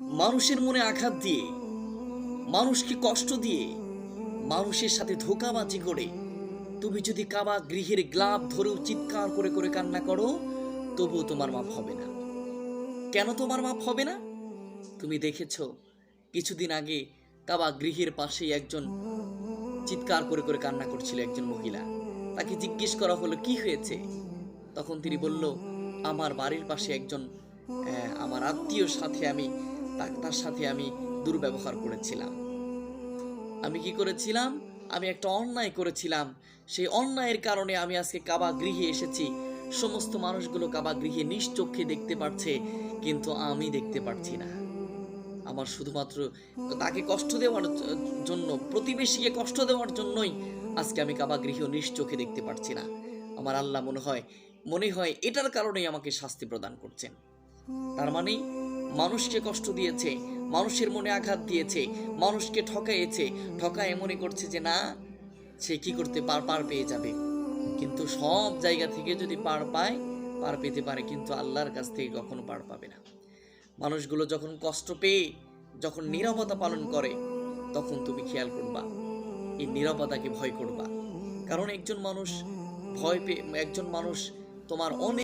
মানুষের মনে আঘাত দিয়ে, মানুষকে কষ্ট দিয়ে, মানুষের সাথে ধোকাবাজি করে। তুমি যদি কাবা গৃহের গ্লাভ ধরেও চিৎকার করে করে কান্না করো, তবুও তোমার মাপ হবে না। কেন তোমার মাপ হবে না? তুমি দেখেছ, কিছুদিন আগে কাবা গৃহের পাশেই একজন চিৎকার করে করে কান্না করছিল একজন মহিলা। তাকে জিজ্ঞেস করা হলো, কি হয়েছে? তখন তিনি বলল, আমার বাড়ির পাশে একজন আমার আত্মীয়র সাথে আমি তার সাথে আমি দুর্ব্যবহার করেছিলাম। আমি কি করেছিলাম? আমি একটা অন্যায় করেছিলাম। সেই অন্যায়ের কারণে আমি আজকে কাবা গৃহে এসেছি। সমস্ত মানুষগুলো কাবা গৃহে নিশ্চক্ষে দেখতে পাচ্ছে কিন্তু আমি দেখতে পারছি না। আমার শুধুমাত্র তাকে কষ্ট দেওয়ার জন্য, প্রতিবেশীকে কষ্ট দেওয়ার জন্যই আজকে আমি কাবা গৃহ নিশ্চোখে দেখতে পারছি না। আমার আল্লাহ মনে হয় মনে হয় এটার কারণেই আমাকে শাস্তি প্রদান করছেন। তার মানে মানুষকে কষ্ট দিয়েছে, মানুষের মনে আঘাত দিয়েছে, মানুষকে ঠকাইয়েছে। ঠকায় মনে করছে যে না, সে কি করতে পার পার পেয়ে যাবে। কিন্তু সব জায়গা থেকে যদি পার পায়, পার পেতে পারে, কিন্তু আল্লাহর কাছ থেকে কখনো পার পাবে না। মানুষগুলো যখন কষ্ট পেয়ে, যখন নীরবতা পালন করে, তখন তুমি খেয়াল করবা, এই নীরবতাকে ভয় করবা। কারণ একজন মানুষ ভয় পেয়ে, একজন মানুষ তোমার অনেক